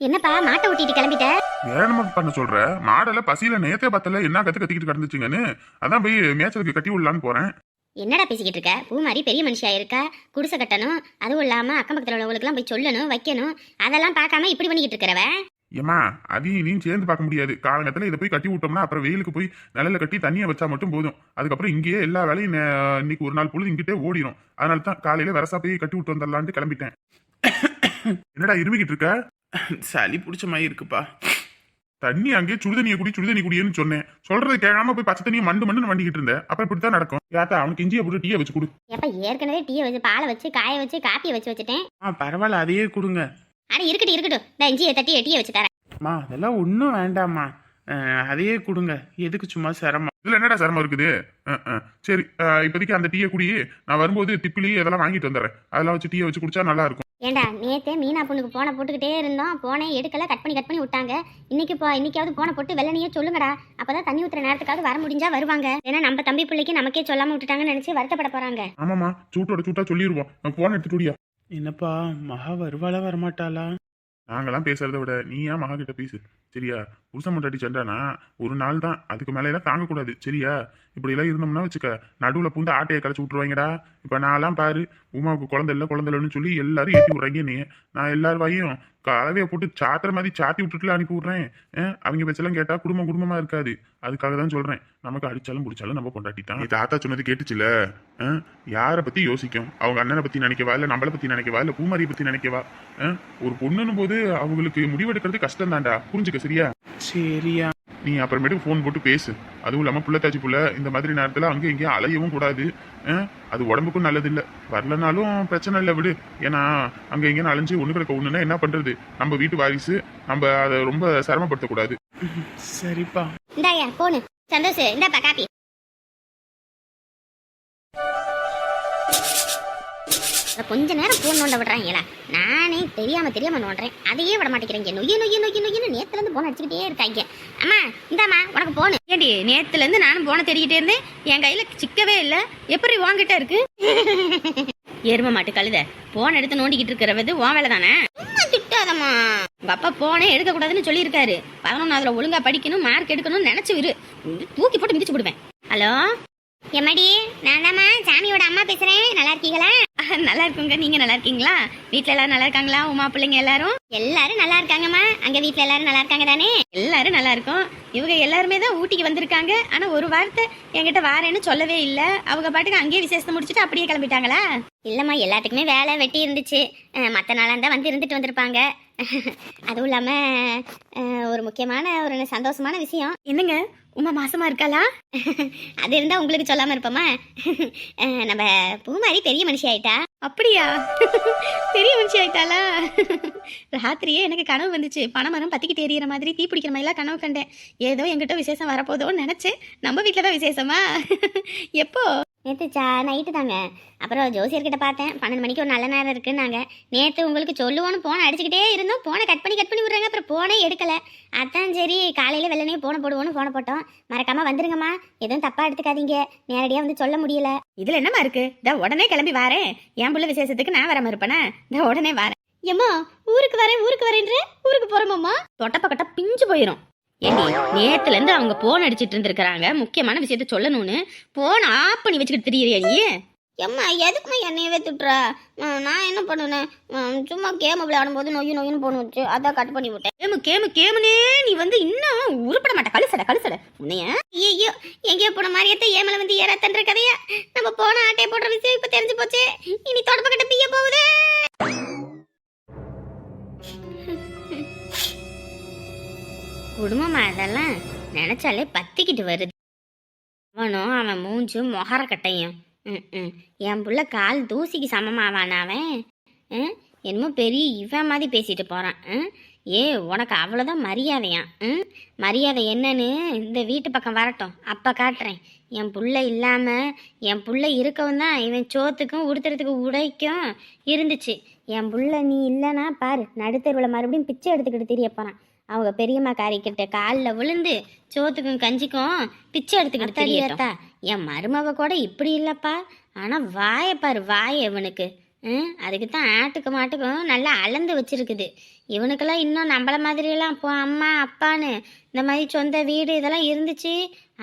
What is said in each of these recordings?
என்னப்பா மாட்டை ஓட்டிட்டு கிளம்பிட்ட? வேற என்ன பண்ண சொல்ற? மாடெல்லாம் பசியில நேத்தே பத்தல என்ன கத்து கத்திக்கிட்டு கிடந்துச்சுங்கன்னு. அதான் போய் மேய்ச்சலுக்கு கட்டி விடலான்னு போறேன். என்னடா பேசிக்கிட்டு இருக்க? பூ மாதிரி பெரிய மனுஷியா இருக்கா? குடிசை கட்டணும் அதுவும் இல்லாம அக்கம் பக்கத்துல உள்ளவங்களுக்குலாம் போய் சொல்லணும் வைக்கணும். அதெல்லாம் பார்க்காம இப்படி பண்ணிக்கிட்டு இருக்கிறவ? ஏமா அதையும் இதையும் சேர்ந்து பார்க்க முடியாது. காலங்கத்துல இதை போய் கட்டி விட்டோம்னா அப்புறம் வெயிலுக்கு போய் நிழல்ல கட்டி தண்ணியை வச்சா மட்டும் போதும். அதுக்கப்புறம் இங்கேயே எல்லா வேலையும் இன்னைக்கு ஒரு நாள் பொழுது இங்கிட்டே ஓடிடும் அதனால தான் காலையில வரசா போய் கட்டி விட்டு வந்துடலான்ட்டு கிளம்பிட்டேன். என்னடா இருமிக்கிட்டு இருக்க? சளி பிடிச்ச மாதிரி இருக்குப்பா. தண்ணி அங்கேயே சுடுதண்ணியை குடி சுடுதண்ணி குடியேன்னு சொன்னேன். சொல்றது கேட்காம போய் பச்சை தண்ணியை மண்டு மண்டு வண்டிக்கிட்டு இருந்தேன். அப்புறம் இப்படித்தான் நடக்கும். யாத்தா அவனுக்கு இஞ்சியை போட்டு டீயை வச்சு கொடு. எப்ப ஏற்கனவே டீயை வச்சு பாலை வச்சு காய வச்சு காப்பியை வச்சு வச்சுட்டேன். ஆ பரவாயில்ல அதையே கொடுங்க. அட இருக்கட்டும் இருக்கட்டும். இந்த இஞ்சியை தட்டி டீயை வச்சு தரேன். அம்மா அதெல்லாம் ஒன்றும் வேண்டாம்மா. அதையே கொடுங்க. எதுக்கு சும்மா சிரமம்? இதுல என்னடா சிரமம் இருக்குது. சரி. இப்போதைக்கு அந்த டீயை குடி. நான் வரும்போது திப்பிலி இதெல்லாம் வாங்கிட்டு வந்துடுறேன். அதெல்லாம் வச்சு டீயை வச்சு குடிச்சா நல்லா இருக்கும். ஏண்டா நேத்தே மீனா பொண்ணுக்கு போனை போட்டுக்கிட்டே இருந்தோம். போனே எடுக்கல கட் பண்ணி கட் பண்ணி விட்டாங்க. இன்னைக்கு போ இன்னைக்காவது போனை போட்டு வெள்ளனையே சொல்லுங்கடா. அப்பதான் தண்ணி ஊத்துற நேரத்துக்காவது வர முடிஞ்சா வருவாங்க. ஏன்னா நம்ம தம்பி பிள்ளைக்கு நமக்கே சொல்லாம விட்டுட்டாங்கன்னு நினைச்சு வருத்தப்பட போறாங்க. ஆமாமா சூட்டோட சூட்டா சொல்லிடுவோம் நான் போன் எடுத்துட்டு ஓடியா. என்னப்பா மகா வருவாளா வரமாட்டாளா? நாங்களாம் பேசுறத விட நீ ஏன் மகா கிட்ட பேசு? சரியா? புருஷன் முட்டாடி சென்றானா ஒரு நாள் தான். அதுக்கு மேல தாங்கக்கூடாது சரியா? இப்படி எல்லாம் இருந்தோம்னா வச்சுக்க. நடுவில் பூந்து ஆட்டையை கடைச்சி விட்டுருவாங்கடா. இப்போ நான்லாம் பாரு. உமாவுக்கு குழந்தை இல்லை குழந்தை இல்லைன்னு சொல்லி எல்லாரும் ஏற்றி விட்றாங்க நீ நான் எல்லார் வாயும் கலவையை போட்டு சாத்துற மாதிரி சாத்தி விட்டுட்டுல அனுப்பி விட்றேன். அவங்க பேச்செல்லாம் கேட்டால் குடும்பம் குடும்பமாக இருக்காது. அதுக்காக தான் சொல்கிறேன் நமக்கு அடிச்சாலும் பிடிச்சாலும் நம்ம கொண்டாட்டி தான். தாத்தா சொன்னது கேட்டுச்சுல? யாரை பற்றி யோசிக்கும்? அவங்க அண்ணனை பற்றி நினைக்கவா? இல்லை நம்மளை பற்றி நினைக்கவா? இல்லை பூமாரியை பற்றி நினைக்கவா? ஒரு பொண்ணுன்னும் போது அவங்களுக்கு முடிவெடுக்கிறது கஷ்டம் தான்டா புரிஞ்சுக்க சரியா? சரியா? நீ அப்புறமேட்டுக்கு ஃபோன் போட்டு பேசு. அதுவும் இல்லாமல் புள்ளத்தாச்சி புள்ள இந்த மாதிரி நேரத்தில் அங்கே இங்கேயும் அலையவும் கூடாது. அது உடம்புக்கும் நல்லது இல்லை வரலனாலும் பிரச்சனை இல்லை விடு. ஏன்னா அங்கே இங்கேயும் அலைஞ்சு ஒன்று கிடக்க ஒன்றுனா என்ன பண்ணுறது நம்ம வீட்டு வாரிசு. நம்ம அதை ரொம்ப சிரமப்படுத்தக்கூடாது. சரிப்பா. இந்தாயா போனு சந்தோஷ் இந்தாப்பா காப்பி. கொஞ்ச நேரம் ஃபோன் நோண்ட விடுறாங்களா நானே தெரியாம தெரியாம நோண்டுறேன் அதையே விட மாட்டேங்கிறீங்க. நொய்ய நொய்ய நொய்ய நொய்யன்னு நேத்துல இருந்து போன் அடிச்சுக்கிட்டே இருக்காங்க. அம்மா இந்தாம்மா உனக்கு போனு ஏடி நேத்துல இருந்து நானும் போன தெரியிட்டே இருந்தேன். என் கையில சிக்கவே இல்ல. எப்படி வாங்கிட்ட இருக்கு? எரும மாட்டு கழுத போன் எடுத்து நோண்டிக்கிட்டு இருக்கிறது உன் வேலை தானே? திட்டாதம்மா. உங்க அப்பா போனே எடுக்க கூடாதுன்னு சொல்லியிருக்காரு. பதினொன்னாவதுல ஒழுங்கா படிக்கணும் மார்க் எடுக்கணும்னு நினைச்சு விரு தூக்கி போட்டு மிதிச்சு விடுவேன் ஹலோ? எம்மாடி நான் தாம்மா சாமியோட அம்மா பேசுறேன். நல்லா இருக்கீங்களா? நல்லா இருக்குங்க நீங்க நல்லா இருக்கீங்களா வீட்ல எல்லாரும் நல்லா இருக்காங்களா உமா பிள்ளைங்க எல்லாரும்? எல்லாரும் நல்லா இருக்காங்கம்மா அங்க வீட்ல எல்லாரும் நல்லா இருக்காங்க தானே? எல்லாரும் நல்லா இருக்கும் இவங்க எல்லாருமே தான் ஊட்டிக்கு வந்திருக்காங்க. ஆனா ஒரு வார்த்தை என்கிட்ட வாரேன்னு சொல்லவே இல்ல. அவங்க பாட்டுக்கு அங்கேயே விசேஷத்தை முடிச்சுட்டு அப்படியே கிளம்பிட்டாங்களா? இல்லம்மா எல்லாத்துக்குமே வேலை வெட்டி இருந்துச்சு. மத்த நாளாக இருந்தால் வந்து இருந்துட்டு வந்திருப்பாங்க. அதுவும் இல்லாம அஹ், ஒரு முக்கியமான ஒரு சந்தோஷமான விஷயம். என்னங்க? உமா மாசமா இருக்காளா? அது இருந்தா உங்களுக்கு சொல்லாம இருப்போமா? நம்ம பூமாரி பெரிய மனுஷி ஆயிட்டா? அப்படியா? பெரிய மனுஷி ஆயிட்டாளா? ராத்திரியே எனக்கு கனவு வந்துச்சு. பனைமரம் பத்திக்கிட்டு எறிகிற மாதிரி தீ பிடிக்கிற மாதிரிலாம் கனவு கண்டேன். ஏதோ என்கிட்ட விசேஷம் வரப்போதோன்னு நினைச்சேன் நம்ம வீட்டில் தான் விசேஷமா? எப்போ? நேற்று சா நைட்டு தாங்க. அப்புறம் ஜோசியர்கிட்ட பார்த்தேன். பன்னெண்டு மணிக்கு ஒரு நல்ல நேரம் இருக்குன்னாங்க. நேற்று உங்களுக்கு சொல்லுவோன்னு போனை அடிச்சுக்கிட்டே இருந்தோம். போனை கட் பண்ணி கட் பண்ணி விட்றாங்க. அப்புறம் போனே எடுக்கல. அதான் சரி காலையில் வெள்ளனே போனை போடுவோன்னு போனை போட்டோம். மறக்காம வந்துருங்கம்மா. எதுவும் தப்பா எடுத்துக்காதீங்க. நேரடியாக வந்து சொல்ல முடியல. இதுல என்னமா இருக்கு? இந்த உடனே கிளம்பி வரேன் என் புள்ள விசேஷத்துக்கு நான் வராம இருப்பேனா? இந்த உடனே வரேன் ஏம்மா ஊருக்கு வரேன் ஊருக்கு வரேன்ற? ஊருக்கு போறோமாம்மா? தொட்டப்பக்கட்ட பிஞ்சு போயிடும் ஏண்டி நேத்துல இருந்து அவங்க போன் அடிச்சிட்டு இருந்திருக்கிறாங்க. முக்கியமான விஷயத்த சொல்லணும்னு. போன் ஆஃப் பண்ணி வச்சுக்கிட்டு திரியறியா நீ? எம்மா எதுக்குமா என்னையவே திட்டுறா? நான் என்ன பண்ணுனேன் சும்மா கேம் விளையாடும்போது நொய்யு நொய்யுன்னு போன வச்சு அதான் கட் பண்ணி விட்டேன். கேமு கேமு கேமுனே நீ வந்து இன்னும் உருப்பட மாட்ட. கழுசட கழுசட உன்னைய? ஐயோ எங்கேயோ போன மாதிரியத்த ஏமல வந்து ஏற தன்ற கதையா நம்ம போன ஆட்டையை போடுற விஷயம் இப்ப தெரிஞ்சு போச்சு. இனி தொடப்ப கிட்ட பிய போகுது. குடும்பமா அதெல்லாம் நினைச்சாலே பத்திக்கிட்டு வருது. அவனும் அவன் மூஞ்சும் மொகர கட்டையும். ம், ம். என் புள்ள கால் தூசிக்கு சமமாவான் அவன்? ம், என்னமோ பெரிய இவன் மாதிரி பேசிட்டு போறான். ஏ உனக்கு அவ்வளோதான் மரியாதையா? ம்? மரியாதை என்னன்னு இந்த வீட்டு பக்கம் வரட்டும். அப்போ காட்டுறேன். என் புள்ள இல்லாமல் என் புள்ள இருக்கவும் தான் இவன் சோத்துக்கும் உடுத்துறதுக்கு உடைக்கும் இருந்துச்சு. என் புள்ள நீ இல்லைன்னா பாரு நடுத்தருவில் மறுபடியும் பிச்சை எடுத்துக்கிட்டு தெரிய போகிறான் அவங்க பெரியம்மா காரிக்கிட்ட காலில் விழுந்து சோத்துக்கும் கஞ்சிக்கும் பிச்சை எடுத்துக்கிட்டு தெரியத்தா என் மருமவ கூட இப்படி இல்லைப்பா. ஆனால் வாயை பாரு வாய் இவனுக்கு. ம் அதுக்கு தான் ஆட்டுக்கு மாட்டுக்கும் நல்லா அளந்து வச்சிருக்குது. இவனுக்கெல்லாம் இன்னும் நம்மள மாதிரியெல்லாம் இப்போ அம்மா அப்பான்னு இந்த மாதிரி சொந்த வீடு இதெல்லாம் இருந்துச்சு.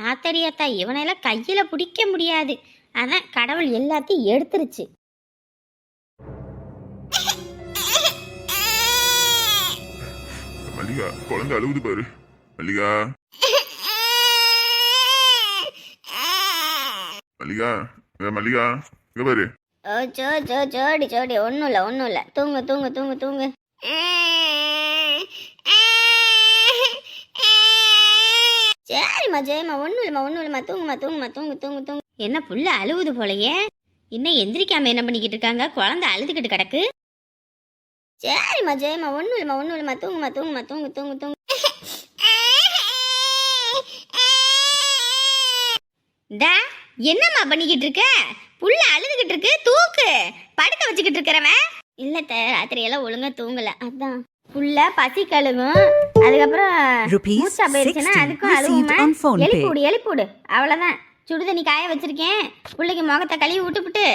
ஆத்தடி அத்தா இவனையெல்லாம் கையில் பிடிக்க முடியாது. அதான் கடவுள் எல்லாத்தையும் எடுத்துருச்சு. மல்லிகா குழந்தை அழுகுது பாரு. மல்லிகா. மல்லிகா மல்லிகா. இங்க பாரு. ஓ சோ சோ ஜோடி ஜோடி ஒன்றும் இல்லை ஒன்றும் இல்லை. தூங்கு தூங்கு தூங்கு தூங்கு. சரிம்மா ஜெயம்மா ஒன்றும் இல்லைம்மா ஒன்றும் இல்லைம்மா. தூங்குமா தூங்குமா தூங்கு தூங்கு தூங்கு. என்ன புள்ள அழுவுது போலயே? இன்னும் எந்திரிக்காம என்ன பண்ணிக்கிட்டு இருக்காங்க? குழந்தை அழுதுகிட்டு கிடக்கு. சரிம்மா ஜெயம்மா ஒன்றும் இல்லைம்மா ஒன்றும் இல்லைம்மா தூங்குமா தூங்குமா தூங்கு தூங்கு தூங்கு. டா என்னம்மா பண்ணிக்கிட்டு இருக்க? புள்ள அழுதுகிட்டு இருக்கு தூக்கு. படுக்க வச்சுக்கிட்டு இருக்கிறவன். இல்ல த ராத்திரி எல்லாம் ஒழுங்கா தூங்கல. அதான். புள்ள பசி கழுகும் அதுக்கப்புறம் மூச்சா போயிருச்சுன்னா 60 அதுக்கும் அழுகுமா. எழுப்பிவிடு எழுப்பிவிடு சுடுதண்ணி காய வச்சிருக்கேன். பிள்ளைக்கு முகத்தை கழுவி விட்டுப்புட்டு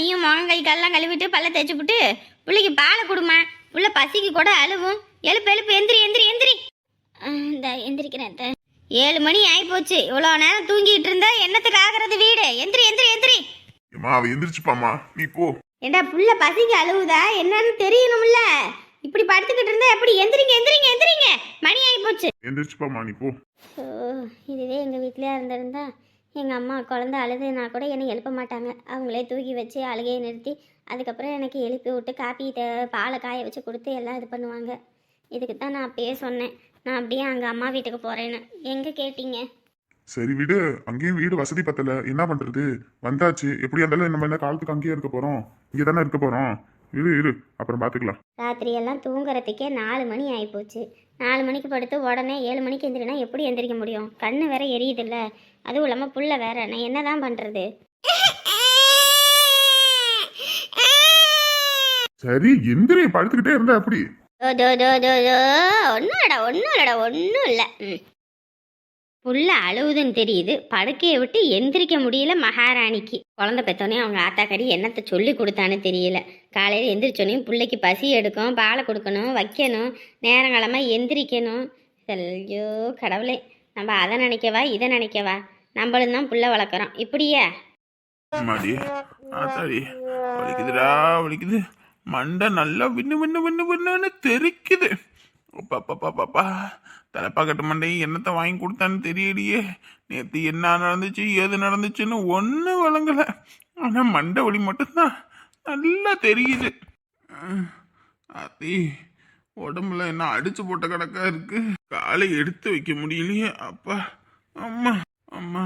நீயும் முகம் கை காலெல்லாம் கழுவிட்டு பல்ல தேய்ச்சி விட்டு பிள்ளைக்கு பாலை கொடுமா புள்ள பசிக்கு கூட அழுவும். எழுப்பு எழுப்பு எந்திரி எந்திரி எந்திரி. இந்த எந்திரிக்கிறேன். ஏழு மணி ஆகி போச்சு இவ்வளோ நேரம் தூங்கிட்டு இருந்தா என்னத்துக்கு ஆகுறது வீடு? எந்திரி எந்திரி எந்திரி. ஏமா அவ எந்திரிச்சுப்பாமா நீ போ. ஏண்டா புள்ள பசிக்கு அழுவுதா? என்னன்னு தெரியணும்ல. இப்படி படுத்துக்கிட்டு இருந்தா எப்படி எந்திரிங்க எந்திரிங்க எந்திரிங்க. மணி ஆகி போச்சு எந்திரிச்சுப்பாமா நீ போ. இதுவே எங்கள் வீட்டிலே இருந்திருந்தா எங்கள் அம்மா குழந்த அழுதுனா கூட என்னை எழுப்ப மாட்டாங்க. அவங்களே தூக்கி வச்சு அழுகையை நிறுத்தி அதுக்கப்புறம் எனக்கு எழுப்பி விட்டு காப்பி பாலை காய வச்சு கொடுத்து எல்லாம் இது பண்ணுவாங்க. இதுக்கு தான் நான் அப்பயே சொன்னேன். நான் அப்படியே அங்கே அம்மா வீட்டுக்கு போகிறேன்னு எங்கே கேட்டீங்க? சரி விடு. அங்கேயும் வீடு வசதி பத்தல. என்ன பண்றது? வந்தாச்சு. எப்படி இருந்தாலும் நம்ம என்ன காலத்துக்கு அங்கேயே இருக்க போறோம். இங்கே தானே இருக்க போறோம். இரு இரு. அப்புறம் பாத்துக்கலாம் ராத்திரியெல்லாம் தூங்குறதுக்கே நாலு மணி ஆகிப்போச்சு நாலு மணிக்கு படுத்து உடனே ஏழு மணிக்கு எந்திரினா எப்படி எந்திரிக்க முடியும்? கண்ணு வேற எரியுதுல்ல. அதுவும் இல்லாமல் புள்ள வேற நான் என்ன தான் பண்ணுறது சரி எந்திரி படுத்துக்கிட்டே இருந்தா அப்படி தோ தோ தோ தோ தோ. ஒன்றும் இல்லடா ஒன்றும் இல்லடா ஒன்றும் இல்லை. ம். புள்ள அழுவுதுன்னு தெரியுது. படுக்கையை விட்டு எந்திரிக்க முடியல மகாராணிக்கு. குழந்தை பெத்தோன்னே அவங்க ஆத்தாக்கடி என்னத்தை சொல்லி கொடுத்தான்னு தெரியல. காலையில் எந்திரிச்சோன்னே பிள்ளைக்கு பசி எடுக்கும் பாலை கொடுக்கணும் வைக்கணும் நேரங்காலமாக எந்திரிக்கணும். ஐயோ கடவுளே. நம்ம அதை நினைக்கவா இதை நினைக்கவா? நம்மளும் தான் புள்ள வளர்க்குறோம். இப்படியே? மாடி ஆத்தாடி வலிக்குதுடா வலிக்குது. மண்டை நல்லா விண்ணு விண்ணு விண்ணு விண்ணுன்னு தெரிக்குது. பாப்பா தலைப்பா கட்டு மண்டை என்னத்தை வாங்கி கொடுத்தான்னு தெரியலையே. நேற்று என்ன நடந்துச்சு ஏது நடந்துச்சுன்னு ஒன்றும் வழங்கல ஆனால் மண்டை வலி மட்டும்தான். நல்லா தெரியுது. அஹ், ஆத்தி உடம்புல என்ன அடிச்சு போட்ட கணக்காக இருக்கு? காலை எடுத்து வைக்க முடியலையே அப்பா. அம்மா. அம்மா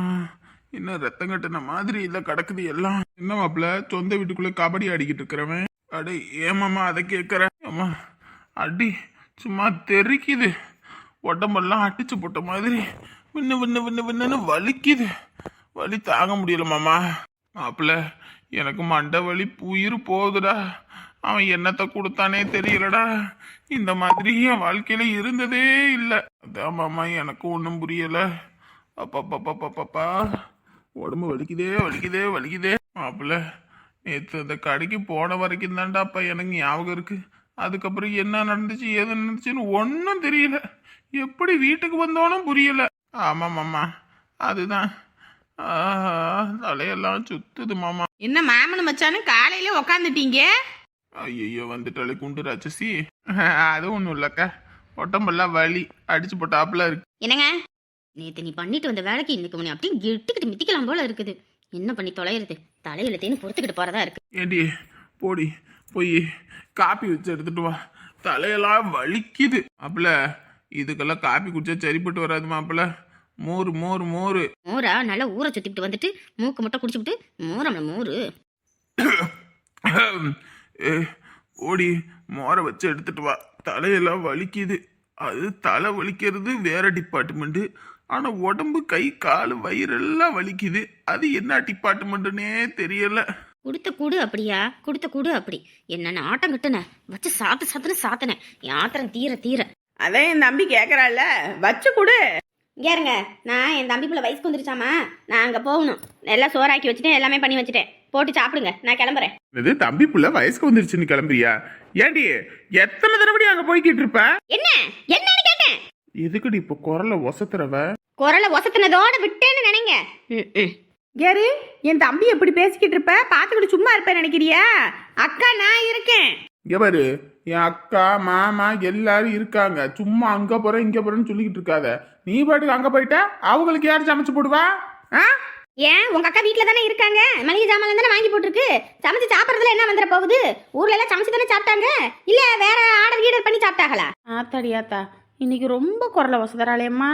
என்ன ரத்தம் கட்டின மாதிரி இல்ல கிடக்குது எல்லாம். என்ன மாப்பிள சொந்த வீட்டுக்குள்ளே கபடி ஆடிக்கிட்டு இருக்கிறவன்? அடே ஏமாம்மா அதை கேட்குறேன் அம்மா அடி சும்மா தெறிக்குது உடம்பெல்லாம் அடிச்சு போட்ட மாதிரி விண்ணு விண்ணு விண்ணு விண்ணுன்னு வலிக்குது. வலி தாங்க முடியல மாமா. மாப்பிள எனக்கு மண்டை வலி உயிர் போகுதுடா. அவன் என்னத்தை கொடுத்தானே தெரியலடா. இந்த மாதிரி என் வாழ்க்கையில இருந்ததே இல்லை. அதான் மாமா எனக்கு ஒன்றும் புரியலை. அப்பப்பப்பப்பப்பா உடம்பு வலிக்குதே வலிக்குதே வலிக்குதே. மாப்பிள்ள நேற்று அந்த கடைக்கு போன வரைக்கும் தான்டா அப்பா எனக்கு ஞாபகம் இருக்கு. அதுக்கப்புறம் என்ன நடந்துச்சு ஏது நடந்துச்சுன்னு ஒன்றும் தெரியல. எப்படி வீட்டுக்கு வந்தோனும் புரியல. ஆமாம் மாமா. அதுதான். தலையெல்லாம் சுத்துது மாமா. என்ன மாமனு மச்சானு காலையில உக்காந்துட்டீங்க? ஐயோ வந்துட்டாலே குண்டு ராட்சசி. அது ஒன்றும் இல்லைக்கா. உடம்பெல்லாம் வலி. அடிச்சு போட்டாப்புல இருக்கு. என்னங்க? நேற்று நீ பண்ணிட்டு வந்த வேலைக்கு இன்னைக்கு உன்னை அப்படியே இட்டுக்கிட்டு மிதிக்கலாம் போல இருக்குது. என்ன பண்ணி தொலைகிறது தலையில தேன்னு பொறுத்துக்கிட்டு போறதா இருக்கு. ஏண்டி போடி போய் காப்பி வச்சு எடுத்துட்டு வா. தலையெல்லாம் வலிக்குது. மாப்பிள இதுக்கெல்லாம் காப்பி குடிச்சா சரிப்பட்டு வராது மாப்பிள. மோர் மோர் மோர். மோரா? நல்லா ஊற சுத்திட்டு வந்துட்டு மூக்கு மட்டும் குடிச்சுட்டு மோரம் மோரு. ஓடி மோரை வச்சு எடுத்துட்டு வா. தலையெல்லாம் வலிக்குது. அது தலை வலிக்கிறது வேற டிபார்ட்மெண்ட்டு ஆனால் உடம்பு கை கால் வயிறெல்லாம் வலிக்குது. அது என்ன டிபார்ட்மெண்ட்டுன்னே தெரியல. கொடுத்த கூடு அப்படியா? கொடுத்த கூடு அப்படி. என்னென்ன ஆட்டம் கட்டுன? வச்சு சாத்து சாத்துன்னு சாத்தினேன் யாத்திரம் தீர தீர. அதான் என் தம்பி கேட்குறாள்ல வச்சு கொடு. இங்கே இருங்க நான் என் தம்பி பிள்ளை வயசுக்கு வந்துருச்சாமா? நான் அங்கே போகணும். எல்லாம் சோறாக்கி வச்சுட்டேன். எல்லாமே பண்ணி வச்சுட்டேன். போட்டு சாப்பிடுங்க. நான் கிளம்புறேன். இது தம்பி புள்ள வயசுக்கு வந்துருச்சுன்னு கிளம்புறியா? ஏண்டி எத்தனை தடவை அங்க போய்கிட்டு இருப்ப? என்ன? என்னன்னு கேட்டேன். எதுக்குடி இப்போ குரல ஒசத்துறவ? குரலை ஒசத்துனதோட விட்டேன்னு நினைங்க. யாரு என் தம்பி எப்படி பேசிக்கிட்டு இருப்ப? பார்த்துக்கிட்டு சும்மா இருப்பேன் நினைக்கிறியா? அக்கா நான் இருக்கேன். இங்க பாரு என் அக்கா மாமா எல்லாரும் இருக்காங்க. சும்மா அங்க போறேன் இங்க போறேன்னு சொல்லிக்கிட்டு இருக்காத. நீ பாட்டுக்கு அங்க போயிட்ட? அவங்களுக்கு யார் சமைச்சு போடுவா? ஆ? ஏன்? உங்க அக்கா வீட்ல தானே இருக்காங்க. மளிகை ஜாமான் தானே வாங்கி போட்டிருக்கு. சமைச்சு சாப்பிட்றதுல என்ன வந்துட போகுது? ஊர்ல எல்லாம் சமைச்சு தானே சாப்பிட்டாங்க. இல்ல வேற ஆர்டர் கீடர் பண்ணி சாப்பிட்டாங்களா? ஆத்தாடி ஆத்தா. இன்னைக்கு ரொம்ப குரலை வசதராளேம்மா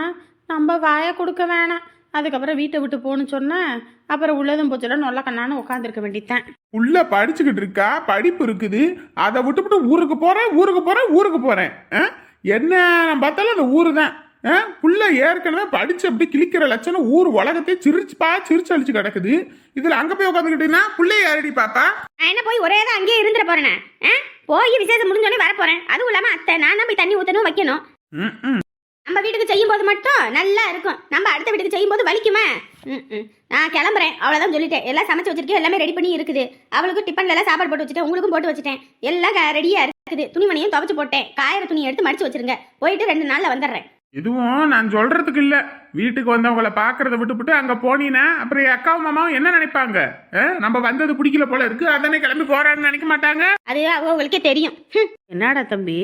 நம்ம வாயை கொடுக்க வேணாம். அதுக்கப்புறம் வீட்டை விட்டு போகணும்னு சொன்னேன் அப்புறம் உள்ளதும் போச்சுல நொல்ல கண்ணான்னு உட்காந்துருக்க வேண்டியதான் புள்ள படிச்சுக்கிட்டு இருக்கா? படிப்பு இருக்குது. அதை விட்டுவிட்டு ஊருக்கு போறேன் ஊருக்கு போறேன் ஊருக்கு போறேன். ஆ? என்ன நான் பார்த்தாலும் அந்த ஊரு தான். ஆ? புள்ள ஏற்கனவே படிச்சு அப்படி கிழிக்கிற லட்சணம் ஊர் உலகத்தையே சிரிச்சுப்பா சிரிச்சு அழிச்சு கிடக்குது. இதுல அங்க போய் உட்காந்துக்கிட்டீங்கன்னா புள்ளைய யாரடி பாப்பா? நான் என்ன போய் ஒரே தான் அங்கேயே இருந்துட போறேனே? ஆ? போய் விசேஷம் முடிஞ்சோடனே வர போறேன் அதுவும் இல்லாம அத்தை நான் தான் போய் தண்ணி ஊத்தணும் வைக்கணும். ம், ம். நம்ம வீட்டுக்கு செய்யும் போது மட்டும் நல்லா இருக்கும். நம்ம அடுத்த வீட்டுக்கு செய்யும் போது வலிக்குமா? ம், ம். நான் கிளம்புறேன். அவ்வளோதான் சொல்லிட்டேன். எல்லாம் சமைச்சு வச்சிருக்கேன். எல்லாமே ரெடி பண்ணி இருக்குது. அவளுக்கும் டிஃபன்ல எல்லாம் சாப்பாடு போட்டு வச்சுட்டேன். உங்களுக்கும் போட்டு வச்சுட்டேன். எல்லாம் ரெடியா இருக்குது. துணிமணியும் துவைச்சு போட்டேன். காயிற துணியை எடுத்து மடிச்சு வச்சிருங்க. போயிட்டு ரெண்டு நாள்ல வந்துடுறேன். எதுவும் நான் சொல்றதுக்கு இல்ல. வீட்டுக்கு வந்தவங்கள பாக்குறத விட்டுப்புட்டு அங்க போனீங்கன்னா அப்புறம் என் அக்காவும் மாமாவும் என்ன நினைப்பாங்க? ஆ? நம்ம வந்தது பிடிக்கல போல இருக்கு அதானே கிளம்பி போறான்னு நினைக்க மாட்டாங்க? அது அவங்களுக்கே தெரியும். என்னடா தம்பி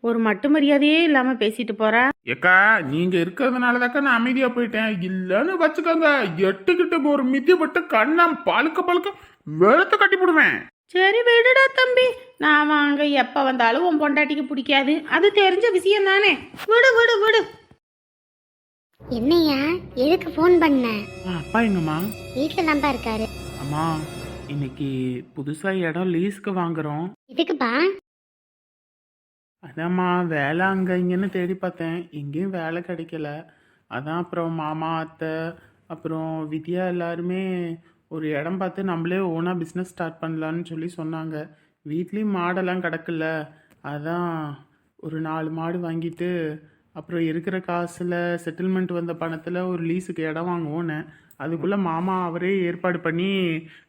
ஒரு மட்டு மரியாதையே இல்லாம பேசிட்டு போற? ஏக்கா நீங்க இருக்கிறதுனாலதாக்கா நான் அமைதியா போயிட்டேன். இல்லன்னு வச்சுக்கோங்க எட்டுக்கிட்டு ஒரு மிதி விட்டு கண்ணம் பழுக்க பழுக்க வெளுத்து கட்டி போடுவேன். சரி விடுடா தம்பி. நான் அங்க எப்ப வந்தாலும் உன் பொண்டாட்டிக்கு பிடிக்காது. அது தெரிஞ்ச விஷயம் தானே. விடு விடு விடு. என்னையா? எதுக்கு ஃபோன் பண்ண? அப்பா எங்கம்மா? வீட்டில் தான்ப்பா இருக்காரு. அம்மா இன்னைக்கு புதுசா இடம் லீஸ்க்கு வாங்குறோம். எதுக்குப்பா? அதாம்மா வேலை அங்க இங்கன்னு தேடி பார்த்தேன். எங்கேயும் வேலை கிடைக்கல. அதான் அப்புறம் மாமா அத்தை அப்புறம் வித்யா எல்லாருமே ஒரு இடம் பார்த்து நம்மளே ஓனாக பிஸ்னஸ் ஸ்டார்ட் பண்ணலான்னு சொல்லி சொன்னாங்க. வீட்லேயும் மாடெல்லாம் கிடக்குல்ல. அதான் ஒரு நாலு மாடு வாங்கிட்டு அப்புறம் இருக்கிற காசில் செட்டில்மெண்ட் வந்த பணத்தில் ஒரு லீஸுக்கு இடம் வாங்குவோன்னு. அதுக்குள்ளே மாமா அவரே ஏற்பாடு பண்ணி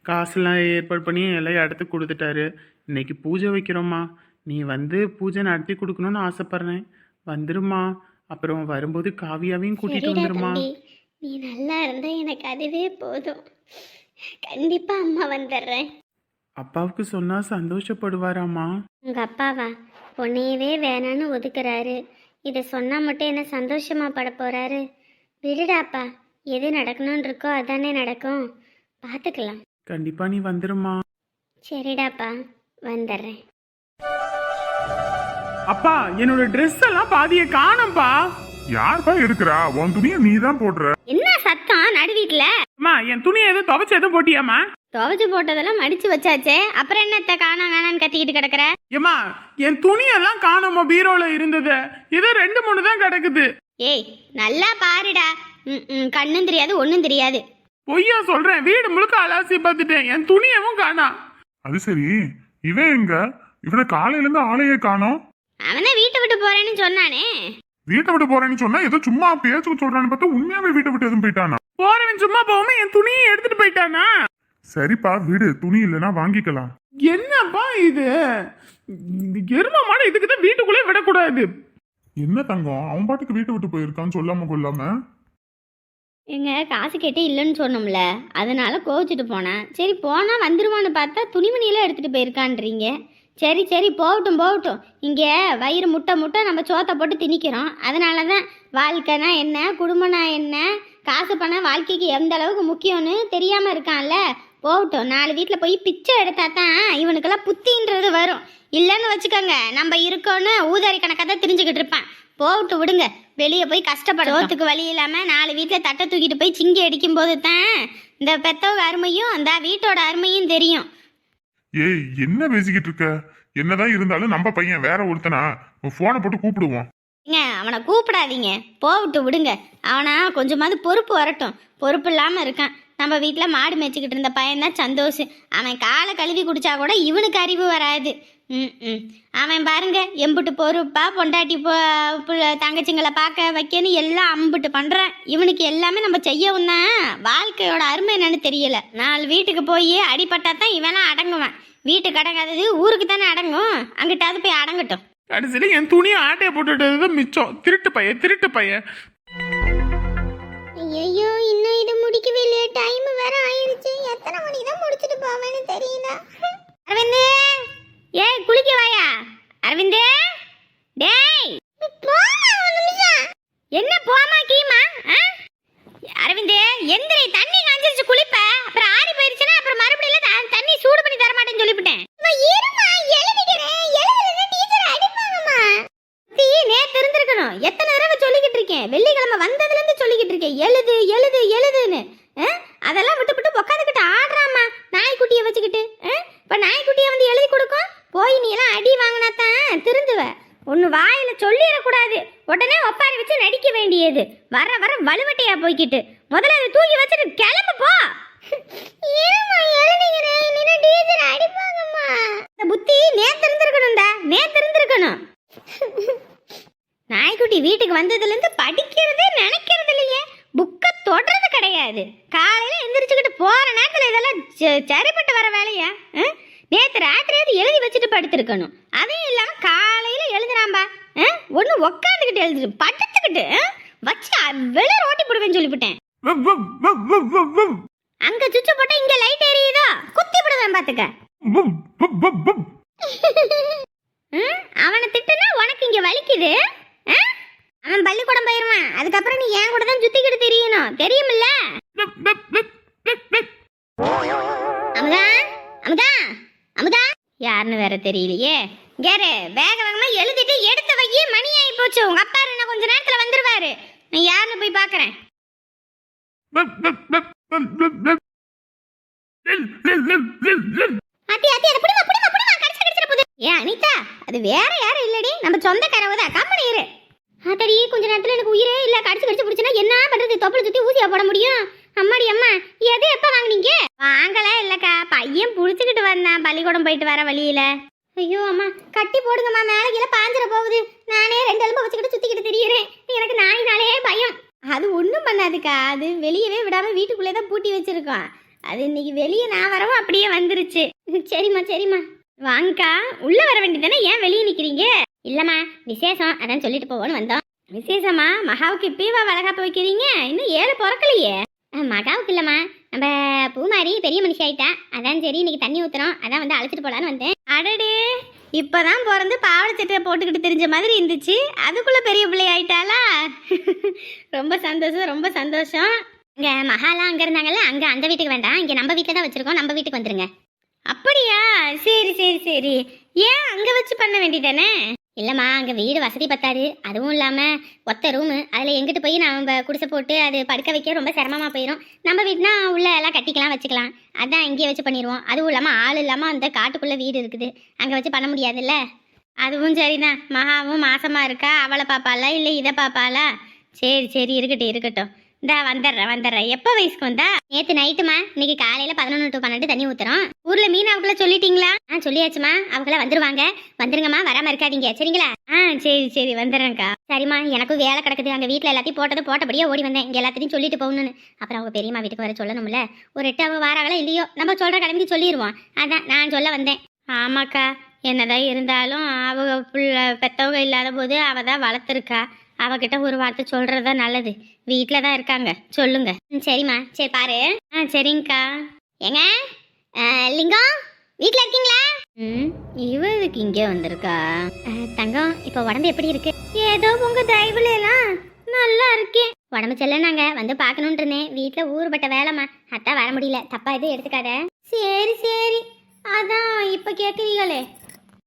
காசுலாம் ஏற்பாடு பண்ணி எல்லாம் இடத்துக்கு கொடுத்துட்டாரு. இன்னைக்கு பூஜை வைக்கிறோம்மா. நீ வந்து பூஜை நடத்தி கொடுக்கணும்னு ஆசைப்படுறேன். வந்துருமா அப்புறம் வரும்போது காவியாவையும் கூட்டிட்டு சரிடா வந்துருமா நீ நல்லா இருந்தா எனக்கு அதுவே போதும். கண்டிப்பா அம்மா வந்துடுறேன். அப்பாவுக்கு சொன்னா சந்தோஷப்படுவாராம்மா? உங்க அப்பாவா? பொண்ணையவே வேணான்னு ஒதுக்குறாரு. இதை சொன்னா மட்டும் என்ன சந்தோஷமா பட போறாரு? விடுடாப்பா எது நடக்கணும்னு இருக்கோ அதானே நடக்கும். பார்த்துக்கலாம் கண்டிப்பா நீ வந்துருமா சரிடாப்பா வந்துடுறேன். அப்பா என்னோட ட்ரெஸ் எல்லாம் பாதிய காணோம்ப்பா யார்ப்பா எடுக்கிறா? உன் துணியை நீ தான் போடுற. என்ன சத்தம்? நடு வீட்டுல அம்மா என் துணியை எதுவும் துவைச்சு எதுவும் போட்டியாம்மா? துவைச்சு போட்டதெல்லாம் மடிச்சு வச்சாச்சே. அப்புறம் என்னத்த காணா காணான்னு கத்திக்கிட்டு கிடக்குற? ஏம்மா என் துணியெல்லாம் காணோமா பீரோல இருந்தது. இது ரெண்டு மூணு தான் கிடக்குது. ஏய் நல்லா பாருடா. ம் கண்ணும் தெரியாது ஒன்றும் தெரியாது. பொய்யா சொல்றேன் வீடு முழுக்க அலாசி பார்த்துட்டேன். என் துணியவும் காணா அது சரி இவன் எங்க? இவனை காலையில இருந்து ஆளையே காணோம். அவனே வீட்டை விட்டு போறேன்னு சொன்னானே. வீட்டை விட்டு போறேன்னு சொன்னா ஏதோ சும்மா பேச்சுக்கு சொல்றான்னு பார்த்தா உண்மையாவே வீட்டை விட்டு எதுவும் போயிட்டானா? போறவன் சும்மா போகாம என் துணியை எடுத்துட்டு போயிட்டானா? சரிப்பா வீடு. துணி இல்லைன்னா வாங்கிக்கலாம். என்னப்பா இது? எரும மாடு இதுக்கு தான் வீட்டுக்குள்ளே விடக்கூடாது. என்ன தங்கம்? அவன் பாட்டுக்கு வீட்டை விட்டு போயிருக்கான்னு சொல்லாம கொள்ளாம? எங்க காசு கேட்டு இல்லைன்னு சொன்னோம்ல. அதனால கோவிச்சுட்டு போனேன். சரி போனா வந்துருவான்னு பார்த்தா துணிமணியெல்லாம் எடுத்துட்டு போயிருக்கான்றீங்க. சரி சரி போகட்டும் போகட்டும். இங்கே வயிறு முட்டை முட்டை நம்ம சோத்தை போட்டு திணிக்கிறோம். அதனால தான் வாழ்க்கைனா என்ன குடும்பம்னா என்ன காசு பணம் வாழ்க்கைக்கு எந்த அளவுக்கு முக்கியம்னு தெரியாமல் இருக்கான்ல? போகட்டும் நாலு வீட்டில் போய் பிச்சை எடுத்தா தான் இவனுக்கெல்லாம் புத்தின்றது வரும். இல்லைன்னு வச்சுக்கோங்க நம்ம இருக்கோன்னு ஊதாரி கணக்காக தான் தெரிஞ்சுக்கிட்டு இருப்பான். போகட்டும் விடுங்க. வெளியே போய் கஷ்டப்படும் வழி இல்லாமல் நாலு வீட்டில் தட்டை தூக்கிட்டு போய் சிங்கி அடிக்கும் போது தான் இந்த பெத்தவங்க அருமையும் அந்த வீட்டோட அருமையும் தெரியும். ஏய் என்ன பேசிக்கிட்டு இருக்க? என்னதான் இருந்தாலும் நம்ம பையன் வேற ஒருத்தனா? போனை போட்டு கூப்பிடுவோம். ஏங்க அவனை கூப்பிடாதீங்க. போவிட்டு விடுங்க. அவனா கொஞ்சமாவது பொறுப்பு வரட்டும். பொறுப்பு இல்லாமல் இருக்கான். நம்ம வீட்டில் மாடு மேய்ச்சிக்கிட்டு இருந்த பையன்தான் சந்தோஷ். அவன் காலை கழுவி குடிச்சா கூட இவனுக்கு அறிவு வராது. ம் ம். அவன் பாருங்க எம்புட்டு பொறுப்பா பொண்டாட்டி போ தங்கச்சிங்களை பார்க்க வைக்கணும் எல்லாம் அம்புட்டு பண்ணுறான் இவனுக்கு எல்லாமே நம்ம செய்யவும் தான். வாழ்க்கையோட அருமை என்னன்னு தெரியல. நாலு வீட்டுக்கு போய் அடிபட்டா தான் இவெல்லாம் அடங்குவான். வீட்டுக்கு அடங்காதது ஊருக்கு தானே அடங்கும். அங்கிட்டாவது போய் அடங்கட்டும். கடைசியில் என் துணியை ஆட்டையை போட்டுட்டது தான் மிச்சம். திருட்டு பையன் திருட்டு பையன் ஐயோ இன்னும் இது முடிக்கவே இல்லையே டைம் வேற ஆயிருச்சு எத்தனை மணிக்கு தான் முடிச்சிட்டு போவேன்னு தெரியல அரவிந்த் ஏய் குளிக்க வாயா அரவிந்த் டேய் என்ன போமா கீமா ஆ? அரவிந்த் எந்திரி தண்ணி காஞ்சிருச்சு குளிப்ப அப்புறம் ஆறி போயிருச்சுன்னா அப்புறம் மறுபடியும் த- தண்ணி சூடு பண்ணி தர மாட்டேன்னு சொல்லிவிட்டேன் தீ நேத்து இருந்திருக்கணும் எத்தனை தடவை சொல்லிக்கிட்டு இருக்கேன் வெள்ளிக்கிழமை வந்ததுல இருந்து சொல்லிக்கிட்டு இருக்கேன் எழுது எழுது எழுதுன்னு ஆ? அதெல்லாம் விட்டு விட்டு உட்காந்துக்கிட்டு ஆடுறாமா நாய்க்குட்டியை வச்சுக்கிட்டு ஆ? இப்ப நாய்க்குட்டியை வந்து எழுதி கொடுக்கும் போய் நீ எல்லாம் அடி வாங்கினா தான் திருந்துவ ஒன்று வாயில சொல்லிடக்கூடாது உடனே ஒப்பாரி வச்சு நடிக்க வேண்டியது. வர வர வலுவட்டையா போய்க்கிட்டு. முதல்ல அதை தூக்கி வச்சுட்டு கிளம்பு போ. புத்தி நேத்து இருந்திருக்கணும்டா. நேத்து இருந்திருக்கணும். நாய்க்குட்டி வீட்டுக்கு வந்ததுலேருந்து படிக்கிறதே நினைக்கிறது இல்லையே. புக்கை தொடறது கிடையாது. காலையில் எந்திரிச்சுக்கிட்டு போகிற நேரத்தில் இதெல்லாம் ச- சரிப்பட்டு வர வேலையா? நேற்று ராத்திரியாவது எழுதி வச்சுட்டு படுத்திருக்கணும். அதையும் இல்லாமல் காலையில் எழுதுறாம்பா. ஒன்று உக்காந்துக்கிட்டு எழுதுரு படுத்துக்கிட்டு? வச்சு வெளியே ஓட்டி போடுவேன்னு சொல்லிவிட்டேன். அங்கே சுவிட்சை போட்டால் இங்கே லைட் எரியுதோ குத்தி விடுவேன். ம்? அவனை திட்டுனா உனக்கு இங்க வலிக்குது? அவன் பள்ளிக்கூடம் போயிருவான் அதுக்கப்புறம் நீ என் கூட தான் சுத்திக்கிட்டு தெரியணும் தெரியுமில்ல. அமுதா அமுதா அமுதா யாருன்னு வேற தெரியலையே கேரு வேக வேகமா எழுதிட்டு எடுத்து வையி மணி ஆகி போச்சு. உங்க அப்பா என்ன கொஞ்ச நேரத்துல வந்துருவாரு. நான் யாருன்னு போய் பாக்குறேன். அத்தி அத்தி அதை புடிமா புடிமா புடிமா கடிச்சு கடிச்சிட போகுது ஏ அனிதா அது வேற யாரும் இல்லடி. நம்ம சொந்த கரவுதா கம்பெனி இரு. ஆத்தடி கொஞ்ச நேரத்துல எனக்கு உயிரே இல்ல. கடிச்சு கடிச்சு பிடிச்சுனா என்ன பண்றது? தொப்புள் சுத்தி ஊசியா போட முடியும்? அம்மாடி அம்மா எது எப்ப வாங்குனீங்க? வாங்கல இல்லக்கா. பையன் புடிச்சுக்கிட்டு வந்தான். பள்ளிக்கூடம் போயிட்டு வர வழியில. ஐயோ அம்மா கட்டி போடுங்கம்மா மேலே கீழே பாஞ்சிட போகுது. நானே ரெண்டு எலும்பு வச்சுக்கிட்டு சுத்திக்கிட்டு திரியிறேன். எனக்கு நாயினாலே பயம். அது ஒன்றும் பண்ணாதுக்கா. அது வெளியவே விடாம வீட்டுக்குள்ளே தான் பூட்டி வச்சிருக்கோம். அது இன்னைக்கு வெளியே நான் வரவும் அப்படியே வந்துருச்சு. சரிம்மா சரிம்மா. வாங்கக்கா. உள்ள வர வேண்டியதானே ஏன் வெளியே நிக்கிறீங்க? இல்லம்மா விசேஷம். அதான் சொல்லிட்டு போவோன்னு வந்தோம். விசேஷமா? மகாவுக்கு இப்பேவா வளகாப்பு வைக்கிறீங்க. இன்னும் ஏழு பிறக்கலையே. மகாவுக்கு இல்லம்மா. நம்ம பூமாரி பெரிய மனுஷி ஆயிட்டா. அதான் சரி இன்னைக்கு தண்ணி ஊத்துறோம். அதான் வந்து அழைச்சிட்டு போலான்னு வந்தேன். அடடே இப்பதான் பிறந்து பாவாடை சட்டையை போட்டுக்கிட்டு தெரிஞ்ச மாதிரி இருந்துச்சு. அதுக்குள்ள பெரிய பிள்ளை ஆயிட்டாளா? ரொம்ப சந்தோஷம் ரொம்ப சந்தோஷம். இங்க மகாலாம் அங்க இருந்தாங்கல்ல அங்க அந்த வீட்டுக்கு வேண்டாம். இங்க நம்ம வீட்டுல தான் வச்சிருக்கோம். நம்ம வீட்டுக்கு வந்துருங்க. அப்படியா? சரி சரி சரி. ஏன் அங்க வச்சு பண்ண வேண்டியதானே? இல்லைம்மா அங்கே வீடு வசதி பத்தாது. அதுவும் இல்லாமல் ஒத்த ரூமு அதில் எங்கிட்டு போய் நம்ம குடிசை போட்டு அது படுக்க வைக்க ரொம்ப சிரமமாக போயிடும் நம்ம வீடுனா உள்ள எல்லாம் கட்டிக்கலாம் வச்சுக்கலாம். அதான் இங்கேயே வச்சு பண்ணிடுவோம் அதுவும் இல்லாமல் ஆள் இல்லாமல் அந்த காட்டுக்குள்ளே வீடு இருக்குது. அங்கே வச்சு பண்ண முடியாதுல்ல? அதுவும் சரிதான். மகாவும் மாசமாக இருக்கா? அவளை பாப்பாளா? இல்லை இதை பாப்பாளா? சரி சரி இருக்கட்டும் இருக்கட்டும். இந்தா வந்துடுறேன் வந்துடுறேன் எப்போ வயசுக்கு வந்தா? நேற்று நைட்டுமா. இன்னைக்கு காலையில பதினொன்று டு பன்னெண்டு தண்ணி ஊத்துறோம். ஊர்ல மீன் அவங்கள சொல்லிட்டீங்களா? ஆ சொல்லியாச்சுமா. அவங்கள வந்துருவாங்க. வந்துருங்கம்மா வராம இருக்காதீங்க. சரிங்களா? ஆ சரி சரி வந்துடுறேன்க்கா. சரிம்மா எனக்கும் வேலை கிடக்குது. அங்கே வீட்டில் எல்லாத்தையும் போட்டது போட்டபடியே ஓடி வந்தேன். இங்கே எல்லாத்தையும் சொல்லிட்டு போகணும்னு. அப்புறம் அவங்க பெரியம்மா வீட்டுக்கு வர சொல்லணும்ல. ஒரு எட்டு அவ வாராங்களா இல்லையோ? நம்ம சொல்கிற கிளம்பிக்கு சொல்லிடுவோம் அதான் நான் சொல்ல வந்தேன். ஆமாக்கா. என்னதான் இருந்தாலும் அவங்க புள்ள பெத்தவங்க இல்லாத போது அவ தான் வளர்த்துருக்கா. அவகிட்ட ஒரு வார்த்தை சொல்றது தான் நல்லது. வீட்டில் தான் இருக்காங்க. சொல்லுங்க. ம், சரிம்மா. சரி பாரு. ஆ சரிங்கக்கா. ஏங்க? லிங்கம் வீட்டில் இருக்கீங்களா? ம் இவருக்கு இங்கே வந்திருக்கா. தங்கம் இப்போ உடம்பு எப்படி இருக்கு? ஏதோ உங்க தயவுல எல்லாம் நல்லா இருக்கேன் உடம்பு செல்லனாங்க வந்து பார்க்கணுன்ட்டு இருந்தேன். வீட்டில் ஊறுபட்ட வேலைம்மா. அதான் வர முடியல. தப்பா எதுவும் எடுத்துக்காத. சரி சரி. அதான் இப்போ கேட்குறீங்களே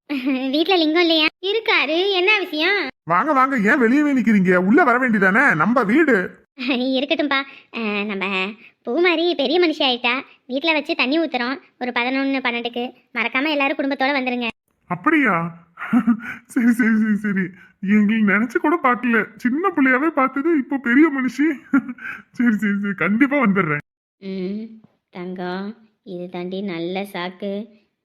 வீட்டில் லிங்கம் இல்லையா? இருக்காரு. என்ன விஷயம்? வாங்க வாங்க. ஏன் வெளியவே நிக்கிறீங்க? உள்ள வர வேண்டியதானே? நம்ம வீடு. இருக்கட்டும்பா. நம்ம பூமாரி பெரிய மனுஷி ஆயிட்டா வீட்டில் வச்சு தண்ணி ஊத்துறோம். ஒரு பதினொன்று பன்னெண்டுக்கு. மறக்காம எல்லாரும் குடும்பத்தோட வந்துருங்க. அப்படியா? சரி சரி சரி சரி. எங்களுக்கு நினைச்சு கூட பார்க்கல. சின்ன பிள்ளையாவே பார்த்தது இப்போ பெரிய மனுஷி. சரி சரி சரி. கண்டிப்பா வந்துடுறேன். ம் தங்கம். இது தாண்டி நல்ல சாக்கு.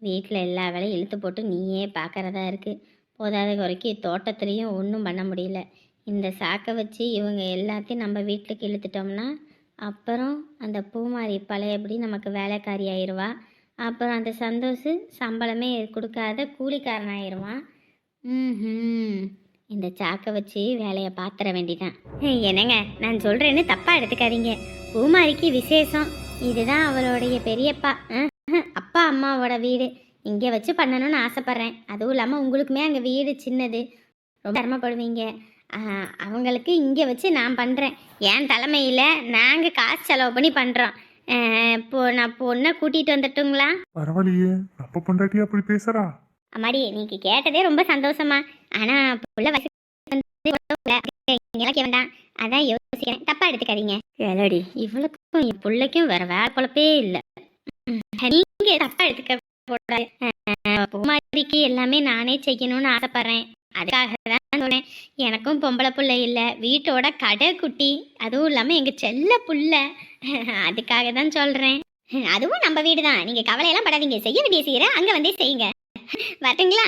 வீட்டில் எல்லா வேலையும் இழுத்து போட்டு நீயே பார்க்குறதா இருக்குது போதாத குறைக்கு தோட்டத்துலேயும் ஒன்றும் பண்ண முடியல. இந்த சாக்கை வச்சு இவங்க எல்லாத்தையும் நம்ம வீட்டுக்கு இழுத்துட்டோம்னா அப்புறம் அந்த பூமாரி பழையபடி நமக்கு வேலைக்காரி ஆயிடுவா அப்புறம் அந்த சந்தோஷ் சம்பளமே கொடுக்காத கூலிக்காரன் ஆயிடுவான் ம் இந்த சாக்கை வச்சு வேலையை பாத்திர வேண்டிதான். என்னங்க? நான் சொல்கிறேன்னு தப்பாக எடுத்துக்காதீங்க. பூமாரிக்கு விசேஷம். இதுதான் அவளுடைய பெரியப்பா. அப்பா அம்மாவோட வீடு. இங்கே வச்சு பண்ணணும்னு ஆசைப்பட்றேன். அதுவும் இல்லாமல் உங்களுக்குமே அங்கே வீடு சின்னது. ரொம்ப சிரமப்படுவீங்க. அவங்களுக்கு இங்கே வச்சு நான் பண்ணுறேன் என் தலைமையில் நாங்கள் காசு செலவு பண்ணி பண்ணுறோம் இப்போ நான் பொண்ணை கூட்டிகிட்டு வந்துட்டுங்களா? பரவாயில்லையே. நம்ம பொண்டாட்டி அப்படி பேசுறா? அம்மாடி நீங்க கேட்டதே ரொம்ப சந்தோஷமா. ஆனா புள்ள வயசு வந்து இவ்வளவு புள்ள, எனக்கு வேண்டாம் அதான் யோசிக்கிறேன். தப்பா எடுத்துக்காதீங்க. ஏலடி இவளுக்கும் என் பிள்ளைக்கும் வேற வேலை குழப்பே இல்ல. நீங்க தப்பா எடுத்துக்க கூடாது. பூமாரிக்கு எல்லாமே நானே செய்யணும்னு ஆசைப்படுறேன். அதுக்காக தான் சொன்னேன். எனக்கும் பொம்பளை புள்ள இல்லை. வீட்டோட கடை குட்டி. அதுவும் இல்லாமல் எங்க செல்ல புள்ள. அதுக்காக தான் சொல்றேன். அதுவும் நம்ம வீடு தான் நீங்க கவலையெல்லாம் படாதீங்க. செய்ய வேண்டிய செய்யற அங்கே வந்தே செய்யுங்க. வரட்டுங்களா?